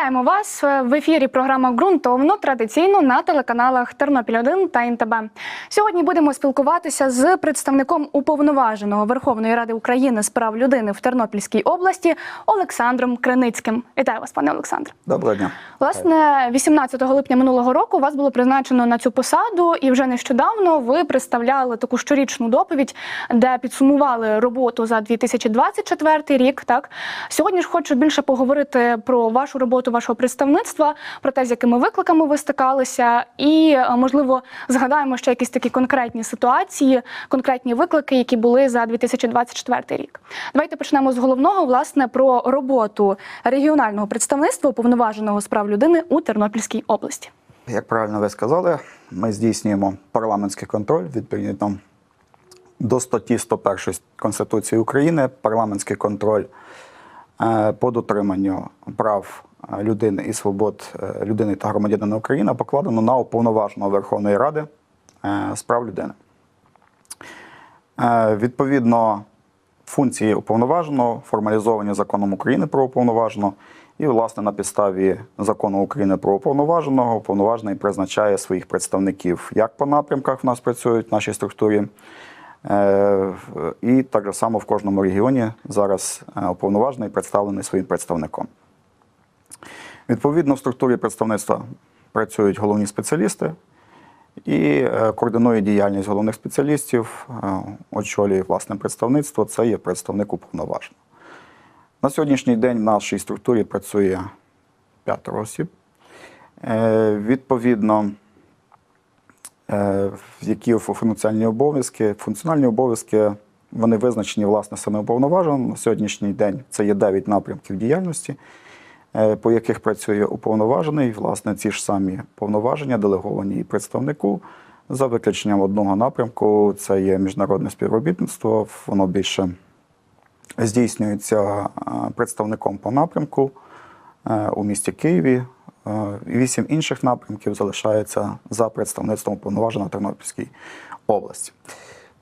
Вітаємо вас в ефірі. Програма ґрунтовно традиційно на телеканалах Тернопіль 1 та НТБ. Сьогодні будемо спілкуватися з представником уповноваженого Верховної Ради України з прав людини в Тернопільській області Олександром Криницьким. Вітаю вас, пане Олександре. Доброго дня. Власне, 18 липня минулого року вас було призначено на цю посаду, і вже нещодавно ви представляли таку щорічну доповідь, де підсумували роботу за 2024 рік. Так сьогодні ж хочу більше поговорити про вашу роботу, вашого представництва, про те, з якими викликами ви стикалися, і е, можливо згадаємо ще якісь такі конкретні ситуації, конкретні виклики, які були за 2024 рік. Давайте почнемо з головного, власне, про роботу регіонального представництва уповноваженого з прав людини у Тернопільській області. Як правильно ви сказали, ми здійснюємо парламентський контроль відповідно до статті 101 Конституції України. Парламентський контроль е, по дотриманню прав людини і свобод е, людини та громадянина України покладено на уповноваженого Верховної Ради е, з прав людини. Е, Відповідно, функції уповноваженого формалізовані законом України про уповноваженого. І, власне, на підставі закону України про уповноваженого, уповноважений призначає своїх представників як по напрямках в нас працюють в нашій структурі. е, І так само в кожному регіоні зараз е, уповноважений представлений своїм представником. Відповідно, в структурі представництва працюють головні спеціалісти і е, координує діяльність головних спеціалістів, е, очолює власне представництво. Це є представник уповноваженого. На сьогоднішній день в нашій структурі працює п'ятеро осіб. Е, Відповідно, які функціональні обов'язки. Функціональні обов'язки вони визначені власне саме уповноваженим. На сьогоднішній день це є 9 напрямків діяльності, по яких працює уповноважений. Власне, ці ж самі повноваження делеговані і представнику. За виключенням одного напрямку, це є міжнародне співробітництво. Воно більше здійснюється е, представником по напрямку е, у місті Києві. Е, Вісім інших напрямків залишається за представництвом уповноваженого Тернопільській області.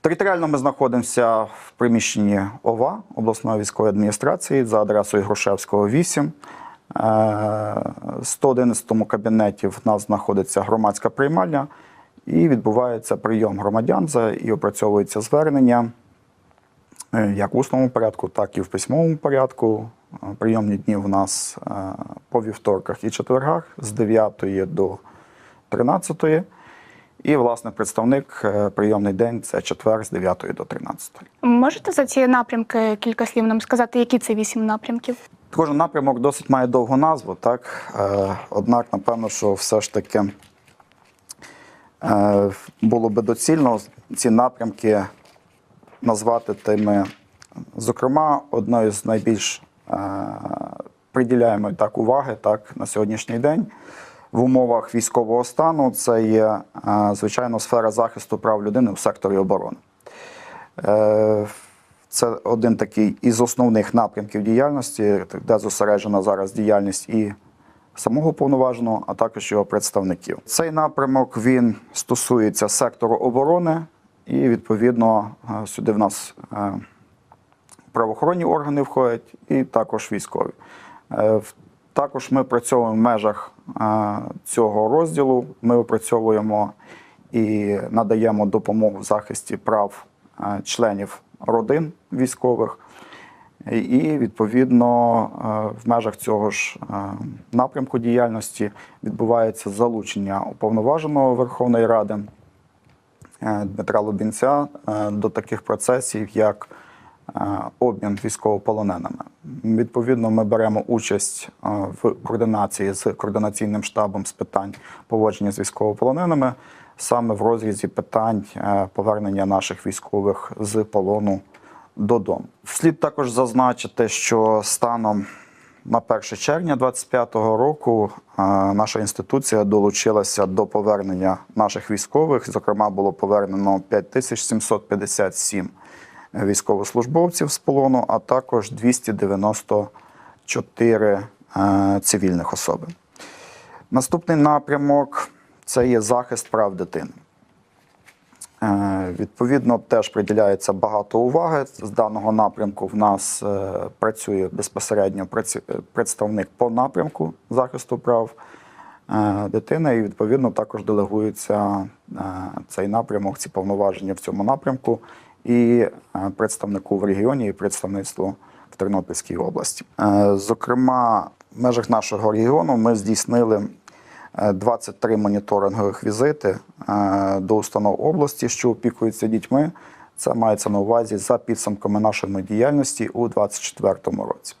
Територіально ми знаходимося в приміщенні ОВА обласної військової адміністрації за адресою Грушевського 8. Е, В 111 кабінеті в нас знаходиться громадська приймальня і відбувається прийом громадян і опрацьовується звернення е, як в усному порядку, так і в письмовому порядку. Е, Прийомні дні в нас е, по вівторках і четвергах з 9 до 13. І, власне, представник е, прийомний день це четвер з 9 до 13. Можете за ці напрямки кілька слів нам сказати, які це вісім напрямків? Кожен напрямок досить має довгу назву, так? Е, Однак, напевно, що все ж таки е, було би доцільно ці напрямки назвати тими. Зокрема, одною з найбільш приділяємої так уваги так, на сьогоднішній день в умовах військового стану це є, е, звичайно, сфера захисту прав людини в секторі оборони. Е, Це один такий із основних напрямків діяльності, де зосереджена зараз діяльність і самого повноваженого, а також його представників. Цей напрямок він стосується сектору оборони, і відповідно е, сюди в нас правоохоронні органи входять, і також військові. Також ми працюємо в межах е, цього розділу. Ми опрацьовуємо і надаємо допомогу в захисті прав е, членів родин військових. І відповідно е, в межах цього ж напрямку діяльності відбувається залучення уповноваженого Верховної Ради Дмитра Лубінця до таких процесів, як обмін військовополоненими. Відповідно, ми беремо участь е, в координації з координаційним штабом з питань поводження з військовополоненими саме в розрізі питань е, повернення наших військових з полону додому. Слід також зазначити, що станом на 1 червня 2025 року е, наша інституція долучилася до повернення наших військових. Зокрема, було повернено 5757 військовослужбовців з полону, а також 294 е, цивільних особи. Наступний напрямок це є захист прав дитини. Е, Відповідно, теж приділяється багато уваги. З даного напрямку в нас е, працює безпосередньо представник по напрямку захисту прав дитини, і відповідно також делегується цей напрямок, ці повноваження в цьому напрямку і е, представнику в регіоні, і представництву в Тернопільській області. Е, Зокрема, в межах нашого регіону ми здійснили е, 23 моніторингових візити е, до установ області, що опікуються дітьми. Це мається на увазі за підсумками нашої діяльності у 2024 році.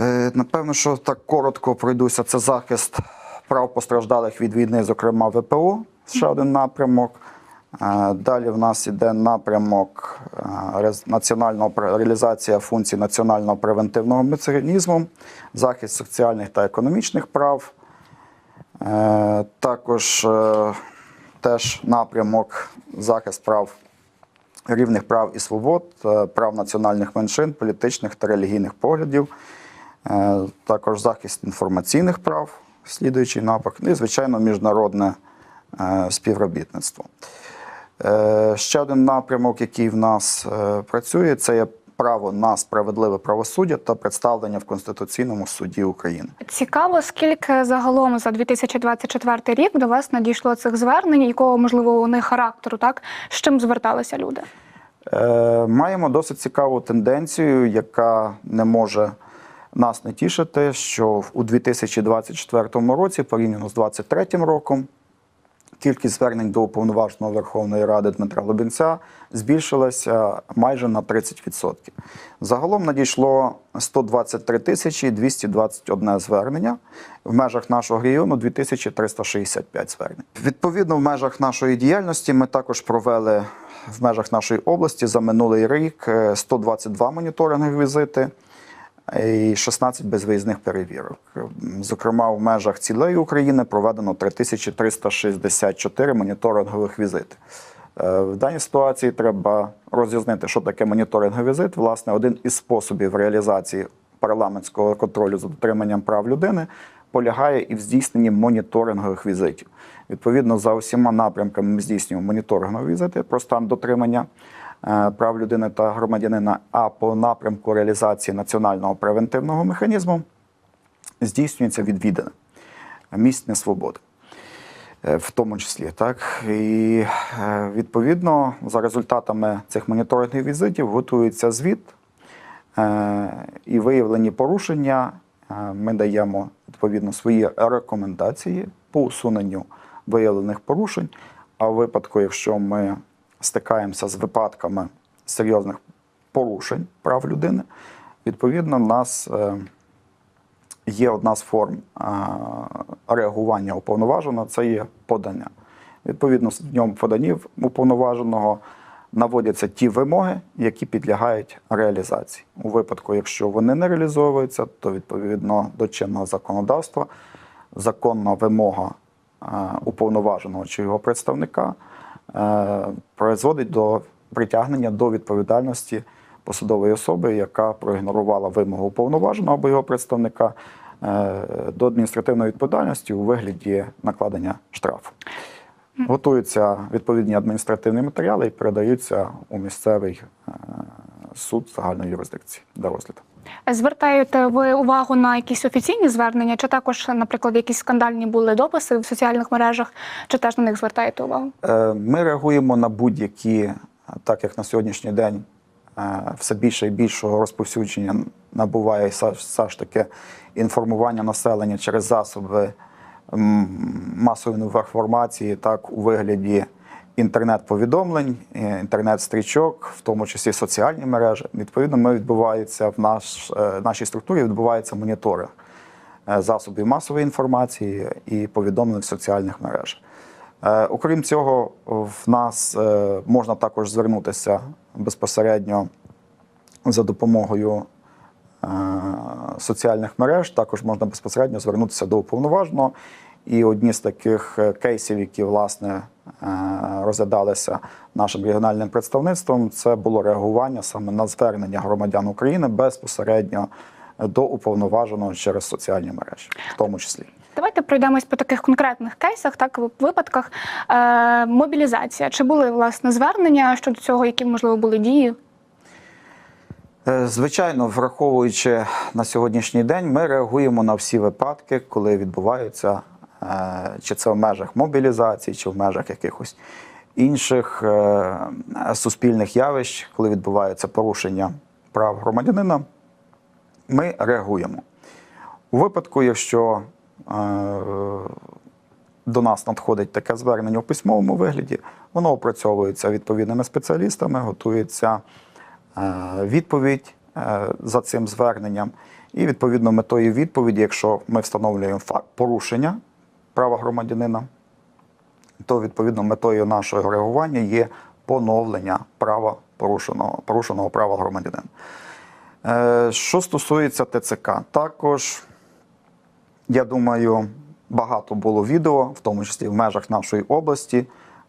Е, Напевно, що так коротко пройдуся. Це захист прав постраждалих від війни, зокрема ВПО, ще один напрямок. Е, Далі в нас іде напрямок е, національного реалізація функцій національного превентивного механізму, захист соціальних та економічних прав. Е, Також теж напрямок захист прав рівних прав і свобод, прав національних меншин, політичних та релігійних поглядів, також захист інформаційних прав, слідуючий напрямок, і, звичайно, міжнародне співробітництво. Е, Ще один напрямок, який в нас е, працює, це є право на справедливе правосуддя та представлення в Конституційному суді України. Цікаво, скільки загалом за 2024 рік до вас надійшло цих звернень, якого можливо вони характеру, так з чим зверталися люди? Е, Маємо досить цікаву тенденцію, яка не може нас не тішити, що у 2024 році, порівняно з 2023 роком, кількість звернень до уповноваженого Верховної Ради Дмитра Лубінця збільшилася майже на 30%. Загалом надійшло 123 тисячі 221 звернення. В межах нашого регіону 2365 звернень. Відповідно, в межах нашої діяльності ми також провели в межах нашої області за минулий рік е, 122 моніторингові візити і 16 безвиїзних перевірок. Зокрема, в межах цілої України проведено 3364 моніторингових візити. Е, В даній ситуації треба роз'яснити, що таке моніторинговий візит. Власне, один із способів реалізації парламентського контролю за дотриманням прав людини полягає і в здійсненні моніторингових візитів. Відповідно, за усіма напрямками ми здійснюємо моніторингові візити про стан дотримання прав людини та громадянина, а по напрямку реалізації національного превентивного механізму здійснюється відвідини місць несвободи. Е, В тому числі, так і е, відповідно за результатами цих моніторингових візитів готується звіт е, і виявлені порушення. е, Ми даємо відповідно свої рекомендації по усуненню виявлених порушень. А в випадку, якщо ми стикаємося з випадками серйозних порушень прав людини, відповідно, в нас е, є одна з форм реагування уповноваженого це є подання. Відповідно, в ньому поданні уповноваженого наводяться ті вимоги, які підлягають реалізації. У випадку, якщо вони не реалізовуються, то відповідно до чинного законодавства законна вимога уповноваженого чи його представника е, призводить до притягнення до відповідальності посадової особи, яка проігнорувала вимогу уповноваженого або його представника е, до адміністративної відповідальності у вигляді накладення штрафу. Готуються відповідні адміністративні матеріали і передаються у місцевий е, суд загальної юрисдикції для розгляду. Звертаєте ви увагу на якісь офіційні звернення, чи також, наприклад, якісь скандальні були дописи в соціальних мережах, чи теж на них звертаєте увагу? Е, Ми реагуємо на будь-які, так як на сьогоднішній день е, все більше і більшого розповсюдження набуває все, ж таки інформування населення через засоби масової інформації, так у вигляді інтернет-повідомлень, е, інтернет-стрічок, в тому числі соціальні мережі. Відповідно, ми відбувається в наш, е, нашій структурі відбувається моніторинг е, засобів масової інформації і повідомлень в соціальних мережах. Окрім цього, в нас можна також звернутися безпосередньо за допомогою соціальних мереж. Також можна безпосередньо звернутися до уповноваженого. І одні з таких е, кейсів, які власне е, розглядалися нашим регіональним представництвом, це було реагування саме на звернення громадян України безпосередньо до уповноваженого через соціальні мережі, в тому числі. Давайте пройдемось по таких конкретних кейсах, так випадках. Е, мобілізація. Чи були власне звернення щодо цього, які можливо були дії? Е, Звичайно, враховуючи на сьогоднішній день, ми реагуємо на всі випадки, коли відбуваються, чи це в межах мобілізації, чи в межах якихось інших е, суспільних явищ, коли відбувається порушення прав громадянина, ми реагуємо. У випадку, якщо е, до нас надходить таке звернення у письмовому вигляді, воно опрацьовується відповідними спеціалістами, готується е, відповідь е, за цим зверненням. І відповідно метою відповіді, якщо ми встановлюємо факт порушення права громадянина, то відповідно метою нашого реагування є поновлення права порушеного, порушеного права громадянина. Е, Що стосується ТЦК, також я думаю, багато було відео, в тому числі в межах нашої області,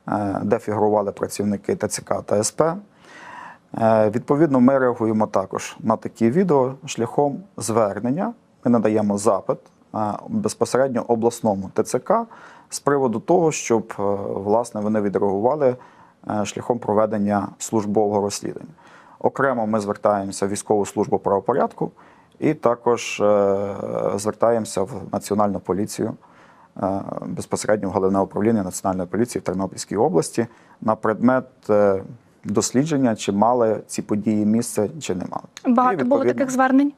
е, де фігурували працівники ТЦК та СП. Е, Відповідно, ми реагуємо також на такі відео шляхом звернення. Ми надаємо запит безпосередньо обласному ТЦК з приводу того, щоб е, власне вони відреагували е, шляхом проведення службового розслідування. Окремо ми звертаємося в військову службу правопорядку і також е, звертаємося в Національну поліцію безпосередньо в головне управління Національної поліції в Тернопільській області на предмет дослідження, чи мали ці події місце, чи не мали. Багато було таких звернень?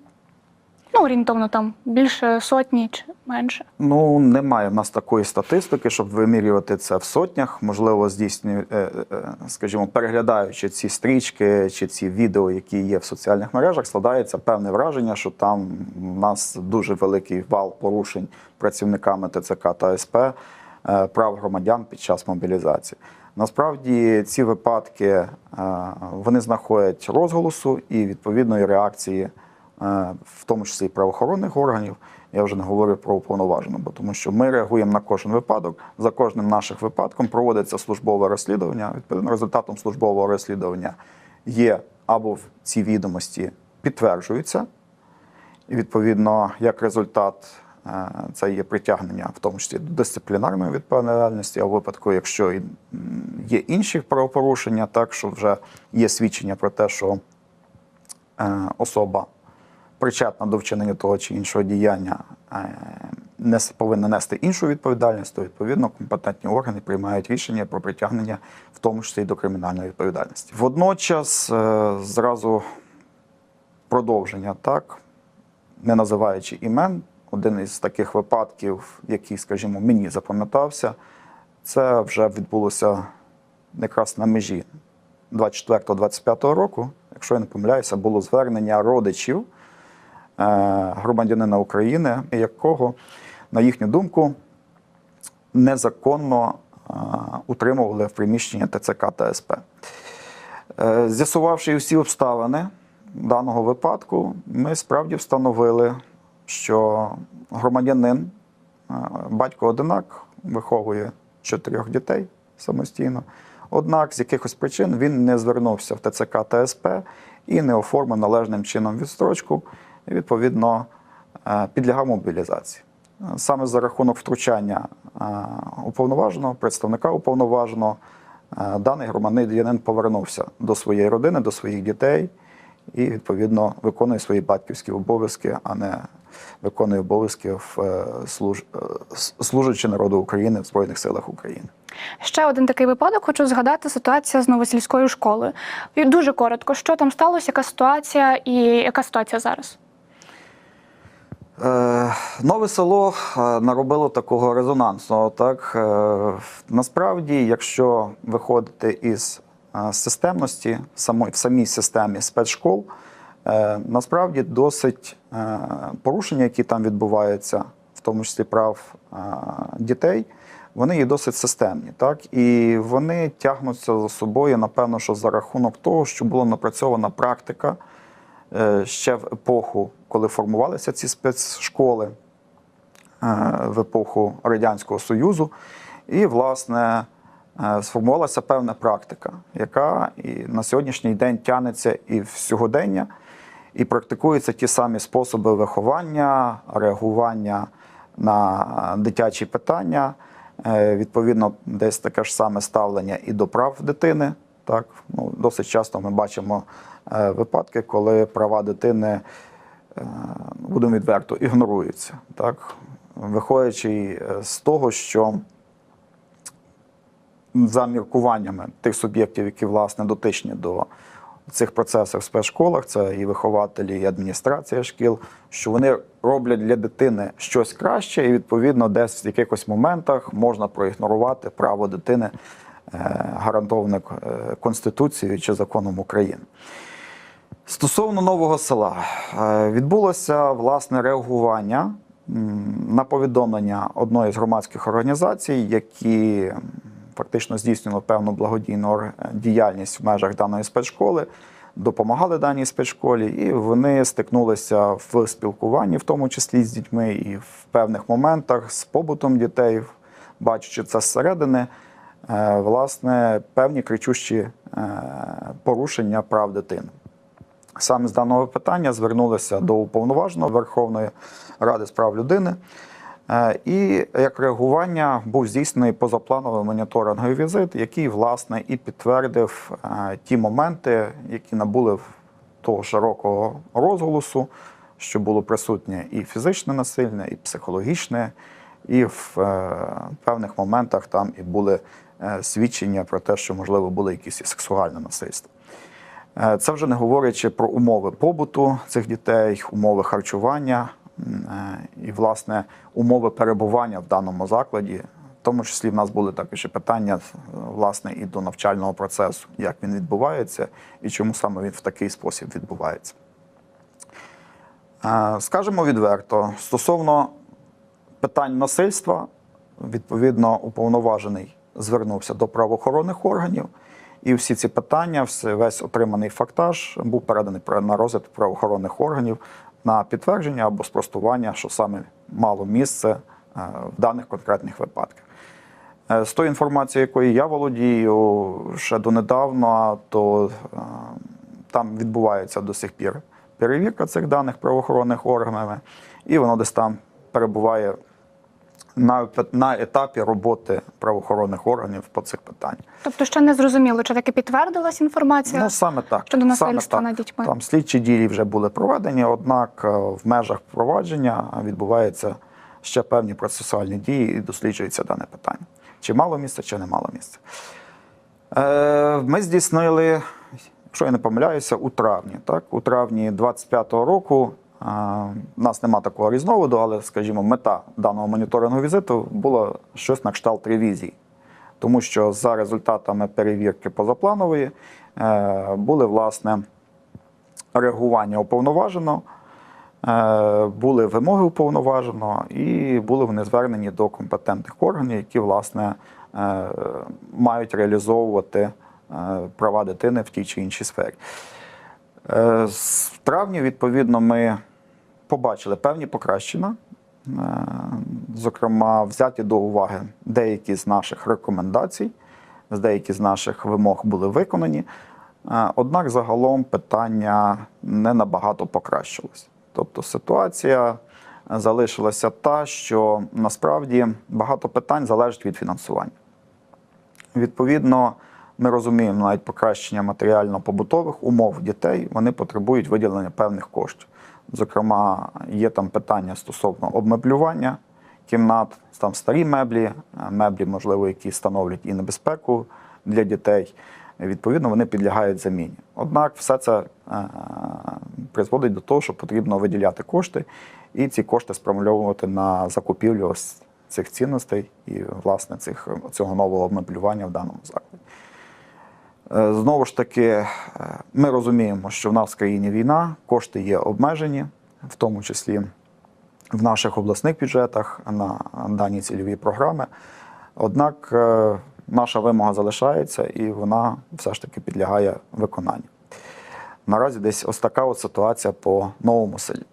Ну, орієнтовно там більше сотні чи менше. Ну, немає в нас такої статистики, щоб вимірювати це в сотнях. Можливо, здійснює, е, е, скажімо, переглядаючи ці стрічки чи ці відео, які є в соціальних мережах, складається певне враження, що там в нас дуже великий вал порушень працівниками ТЦК та СП е, прав громадян під час мобілізації. Насправді ці випадки е, вони знаходять розголосу і відповідної реакції е, в тому числі і правоохоронних органів. Я вже не говорю про уповноваженого, бо тому що ми реагуємо на кожен випадок. За кожним наших випадком проводиться службове розслідування. Відповідно, результатом службового розслідування є або ці відомості підтверджуються, і відповідно, як результат, е, це є притягнення, в тому числі до дисциплінарної відповідальності, а в випадку, якщо є інші правопорушення, так що вже є свідчення про те, що е, особа причетна до вчинення того чи іншого діяння, е, нес- повинна нести іншу відповідальність, то відповідно компетентні органи приймають рішення про притягнення, в тому числі і до кримінальної відповідальності. Водночас е, зразу продовження, так, не називаючи імен, один із таких випадків, який, скажімо, мені запам'ятався, це вже відбулося якраз на межі 24-25 року. Якщо я не помиляюся, було звернення родичів громадянина України, якого, на їхню думку, незаконно е, утримували в приміщенні ТЦК та СП. Е, З'ясувавши всі обставини даного випадку, ми справді встановили, що громадянин, е, батько одинак, виховує чотирьох дітей самостійно. Однак з якихось причин він не звернувся в ТЦК та СП і не оформив належним чином відстрочку, і відповідно е, підлягав мобілізації. Саме за рахунок втручання е, уповноваженого, представника уповноваженого, е, даний громадянин повернувся до своєї родини, до своїх дітей і відповідно виконує свої батьківські обов'язки, а не виконує обов'язки в служ... служачи народу України в Збройних силах України. Ще один такий випадок. Хочу згадати ситуація з новосільською школою. Дуже коротко, що там сталося, яка ситуація і яка ситуація зараз? Е, Нове село е, наробило такого резонансного. Так Е, насправді, якщо виходити із системності в самій системі спецшкол, насправді досить порушення, які там відбуваються, в тому числі прав дітей, вони є досить системні. Так і вони тягнуться за собою, напевно, що за рахунок того, що була напрацьована практика ще в епоху, коли формувалися ці спецшколи, е, в епоху Радянського Союзу, і, власне, е, сформувалася певна практика, яка і на сьогоднішній день тягнеться і в сьогодення, і практикуються ті самі способи виховання, реагування на дитячі питання. Е, Відповідно, десь таке ж саме ставлення і до прав дитини. Так, ну, досить часто ми бачимо випадки, коли права дитини, будемо відверто, ігноруються. Так? Виходячи е, з того, що за міркуваннями тих суб'єктів, які власне дотичні до цих процесів в спецшколах, це і вихователі, і адміністрація шкіл, що вони роблять для дитини щось краще, і відповідно, десь в якихось моментах можна проігнорувати право дитини, е, гарантоване е, Конституцією чи законом України. Стосовно нового села, е, відбулося власне реагування на повідомлення одної з громадських організацій, які фактично здійснювали певну благодійну діяльність в межах даної спецшколи, допомагали даній спецшколі, і вони стикнулися в спілкуванні, в тому числі з дітьми, і в певних моментах з побутом дітей, бачачи це зсередини, е, власне, певні кричущі е, порушення прав дитини. Саме з даного питання звернулися до уповноваженого Верховної Ради з прав людини. Е, І як реагування був здійснений позаплановий моніторинговий візит, який власне і підтвердив е, ті моменти, які набули того широкого розголосу, що було присутнє і фізичне насильне, і психологічне, і в е, певних моментах там і були свідчення про те, що можливо було якесь і сексуальне насильство. Е, Це вже не говорячи про умови побуту цих дітей, умови харчування е, і, власне, умови перебування в даному закладі. В тому числі в нас були також і питання е, власне і до навчального процесу, як він відбувається і чому саме він в такий спосіб відбувається. Скажемо відверто, стосовно питань насильства, відповідно, уповноважений звернувся до правоохоронних органів, і всі ці питання, весь отриманий фактаж був переданий на розгляд правоохоронних органів на підтвердження або спростування, що саме мало місце е, в даних конкретних випадках. Е, З тої інформації, якою я володію ще донедавна, то е, там відбувається до сих пір перевірка цих даних правоохоронних органами, і воно десь там перебуває на, на етапі роботи правоохоронних органів по цих питаннях. Тобто, ще не зрозуміло, чи таки підтвердилась інформація? Ну саме так. щодо насильства над дітьми. Там слідчі дії вже були проведені, однак е, в межах провадження відбуваються ще певні процесуальні дії і досліджується дане питання. Чи мало місця, чи не мало місця. Е, Ми здійснили, якщо я не помиляюся, у травні. Так? У травні 25-го року у нас нема такого різновиду, але, скажімо, мета даного моніторингового візиту була щось на кшталт ревізії. Тому що за результатами перевірки позапланової е, були власне реагування уповноваженого, е, були вимоги уповноваженого, і були вони звернені до компетентних органів, які власне е, мають реалізовувати права дитини в тій чи іншій сфері. З- В травні, відповідно, ми побачили певні покращення. Е, Зокрема, взяті до уваги деякі з наших рекомендацій, деякі з наших вимог були виконані. Е, Однак загалом питання не набагато покращилось. Тобто ситуація залишилася та, що насправді багато питань залежить від фінансування. Відповідно, ми розуміємо навіть покращення матеріально-побутових умов дітей, вони потребують виділення певних коштів. Зокрема, є там питання стосовно обмеблювання кімнат, там старі меблі, е, меблі, можливо, які становлять і небезпеку для дітей. Відповідно, вони підлягають заміні. Однак, все це е, призводить до того, що потрібно виділяти кошти, і ці кошти спрямовувати на закупівлю ось цих цінностей і, власне, цих, цього нового меблювання в даному закладі. Е, Знову ж таки, е, ми розуміємо, що в нас в країні війна, кошти є обмежені, в тому числі в наших обласних бюджетах на дані цільові програми. Однак е, наша вимога залишається і вона все ж таки підлягає виконанню. Наразі десь ось така от ситуація по новому селі.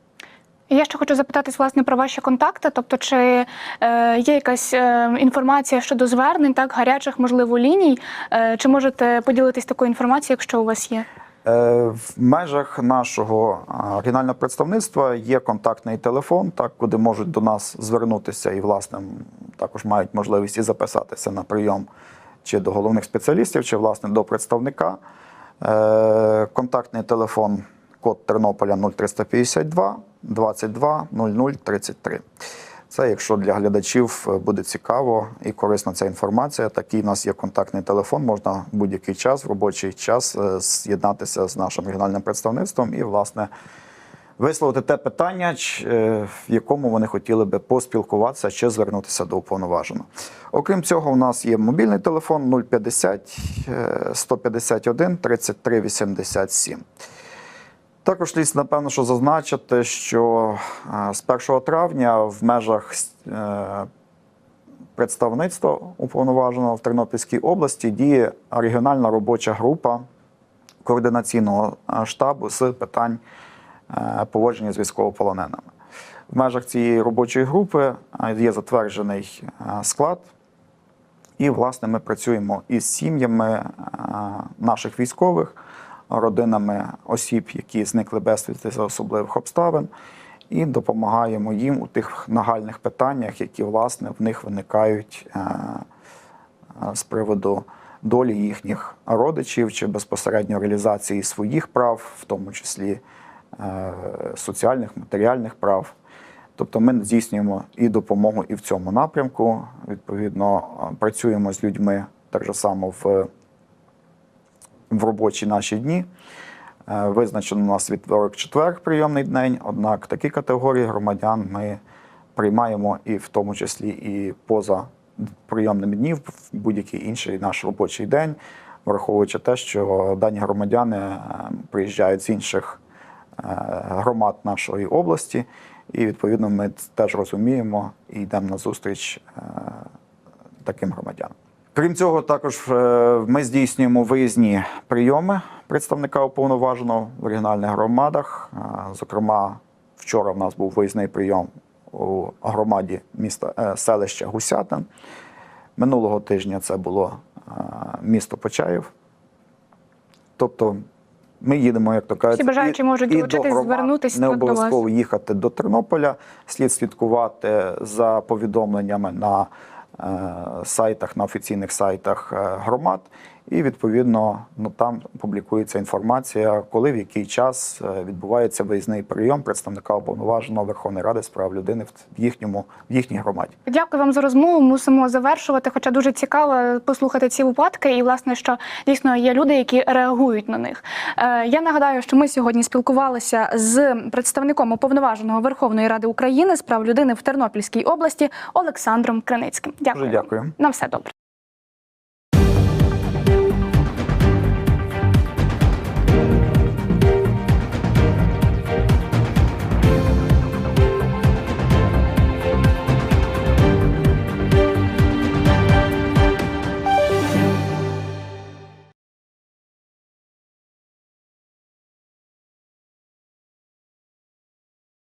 Я ще хочу запитатись власне про ваші контакти. Тобто, чи е, є якась е, інформація щодо звернень, так гарячих, можливо, ліній? Е, чи можете поділитись такою інформацією, якщо у вас є? Е, В межах нашого регіонального представництва є контактний телефон, так, куди можуть до нас звернутися і, власне, також мають можливість і записатися на прийом чи до головних спеціалістів, чи власне до представника. Е, Контактний телефон код Тернополя 0352 22 00 33. Це якщо для глядачів е, буде цікаво і корисна ця інформація, такий у нас є контактний телефон, можна будь-який час, в робочий час е, з'єднатися з нашим регіональним представництвом і, власне, висловити те питання, е, в якому вони хотіли би поспілкуватися чи звернутися до уповноваженого. Окрім цього, у нас є мобільний телефон 050 е, 151 33 87. Також слід, напевно, що зазначити, що е, з 1 травня в межах е, представництва уповноваженого в Тернопільській області діє регіональна робоча група координаційного е, штабу з питань поводження з військовополоненими. В межах цієї робочої групи є затверджений склад, і, власне, ми працюємо із сім'ями наших військових, родинами осіб, які зникли безвісти за особливих обставин, і допомагаємо їм у тих нагальних питаннях, які власне в них виникають е, е, з приводу долі їхніх родичів чи безпосередньо реалізації своїх прав, в тому числі е, соціальних, матеріальних прав. Тобто ми здійснюємо і допомогу і в цьому напрямку. Відповідно, працюємо з людьми так же само в, в робочі наші дні. Е, Визначено у нас вівторок четвер прийомний день, однак такі категорії громадян ми приймаємо і в тому числі і поза прийомними днів, в будь-який інший наш робочий день, враховуючи те, що дані громадяни е, приїжджають з інших е, громад нашої області, і відповідно ми теж розуміємо і йдемо на зустріч таким громадянам. Крім цього, також е, ми здійснюємо виїзні прийоми представника уповноваженого в регіональних громадах. Е, Зокрема, вчора в нас був виїзний прийом у громаді міста е, селища Гусятин. Минулого тижня це було місто Почаїв. Тобто ми їдемо, як то кажуть, Всі бажаючі можуть до долучитись, громад. звернутись Не до обов'язково їхати до Тернополя. Слід слідкувати за повідомленнями на сайтах, на офіційних сайтах е, громад. І відповідно ну, там публікується інформація, коли в який час е, відбувається виїзний прийом представника уповноваженого Верховної Ради з прав людини в їхньому в їхній громаді. Дякую вам за розмову. Мусимо завершувати. Хоча дуже цікаво послухати ці випадки, і власне, що дійсно є люди, які реагують на них. Е, я нагадаю, що ми сьогодні спілкувалися з представником уповноваженого Верховної Ради України з прав людини в Тернопільській області Олександром Криницьким. Дякую. Дуже дякую. На все добре.